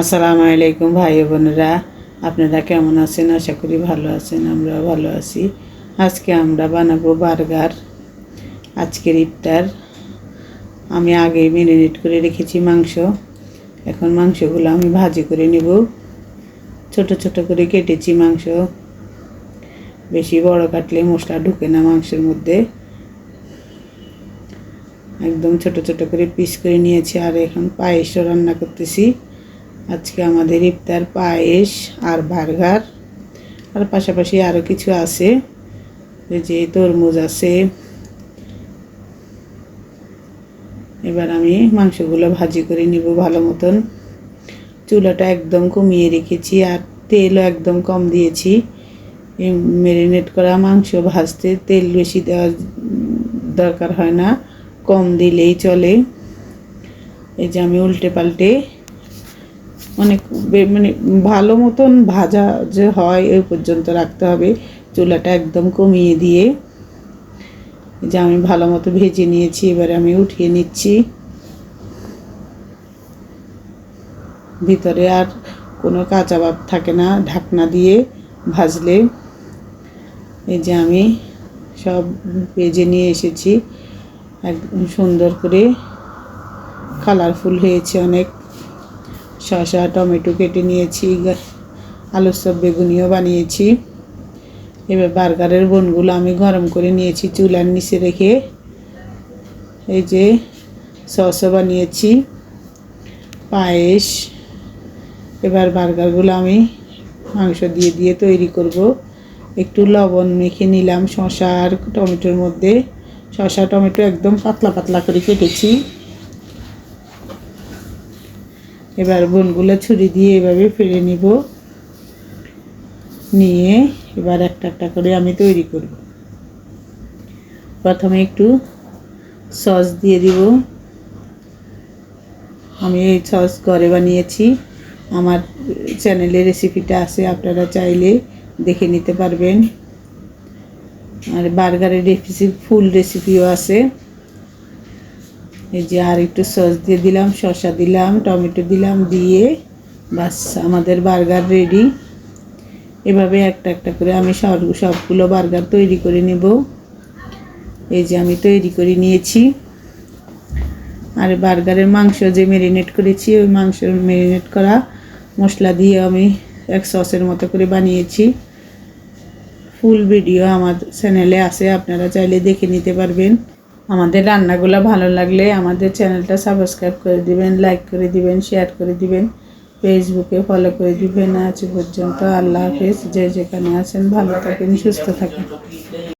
আসসালামু আলাইকুম ভাই বোনেরা। আপনারা কেমন আছেন? আশা করি ভালো আছেন আমরা ভালো আছি। আজকে আমরা বানাবো বার্গার। আজকের ইফতার। আমি আগে ম্যারিনেট করে রেখেছি মাংস। এখন মাংসগুলো আমি ভাজি করে নেব। ছোট ছোট করে কেটেছি মাংস। বেশি বড় কাটলে মশলা ঢুকে না মাংসের মধ্যে। একদম ছোট ছোট করে পিস করে নিয়েছি। আর এখন পায়েসও রান্না করতেছি। আজকে আমাদের ইফতার পায়েস আর বার্গার। আর পাশাপাশি আরও কিছু আছে যে তরমুজ আছে। এবার আমি মাংসগুলো ভাজি করে নিব ভালো মতন। চুলাটা একদম কমিয়ে রেখেছি আর তেলও একদম কম দিয়েছি। ম্যারিনেট করা মাংস ভাজতে তেল বেশি দেওয়ার দরকার হয় না, কম দিলেই চলে। এই যে আমি উল্টে পাল্টে বে- মানে ভালো মতন ভাজা যে হয় ওই পর্যন্ত রাখতে হবে। চুলাটা একদম কমিয়ে দিয়ে। যে আমি ভালো মতো ভেজে নিয়েছি, এবারে আমি উঠিয়ে নিচ্ছি। ভিতরে আর কোনো কাঁচা ভাব থাকে না, ঢাকনা দিয়ে ভাজলে। এই যে আমি সব ভেজে নিয়ে এসেছি। একদম সুন্দর করে। কালারফুল হয়েছে অনেক। শসা টমেটো কেটে নিয়েছি আলুর সব বেগুনিও বানিয়েছি। এবার বার্গারের বনগুলো আমি গরম করে নিয়েছি চুলার নিচে রেখে। এই যে সসও বানিয়েছি, পায়েস। এবার বার্গারগুলো আমি মাংস দিয়ে দিয়ে তৈরি করব। একটু লবণ মেখে নিলাম শসা আর টমেটোর মধ্যে। শসা টমেটো একদম পাতলা পাতলা করে কেটেছি। এবার বোনগুলো ছুরি দিয়ে এভাবে ফেলে নিব। নিয়ে এবার একটা একটা করে আমি তৈরি করব। প্রথমে একটু সস দিয়ে দিব। আমি এই সস ঘরে বানিয়েছি। আমার চ্যানেলে রেসিপিটা আছে, আপনারা চাইলে দেখে নিতে পারবেন। আর বার্গারের রেসিপি, ফুল রেসিপিও আছে। এই যে আর একটু সস দিয়ে দিলাম, শসা দিলাম, টমেটো দিলাম, দিয়ে বাস আমাদের বার্গার রেডি। এভাবে একটা একটা করে আমি সব, সবগুলো বার্গার তৈরি করে নেব। এই যে আমি তৈরি করে নিয়েছি। আর বার্গারের মাংস যে ম্যারিনেট করেছি, ওই মাংস ম্যারিনেট করা মশলা দিয়ে আমি এক সসের মতো করে বানিয়েছি। ফুল ভিডিও আমার চ্যানেলে আছে, আপনারা চাইলে দেখে নিতে পারবেন। আমাদের রান্নাগুলো ভালো লাগলে আমাদের চ্যানেলটা সাবস্ক্রাইব করে দিবেন লাইক করে দিবেন শেয়ার করে দিবেন ফেসবুকে ফলো করে দিবেন। আজ পর্যন্ত আল্লাহ হাফেজ। যে যেখানে আছেন, ভালো থাকেন, সুস্থ থাকেন।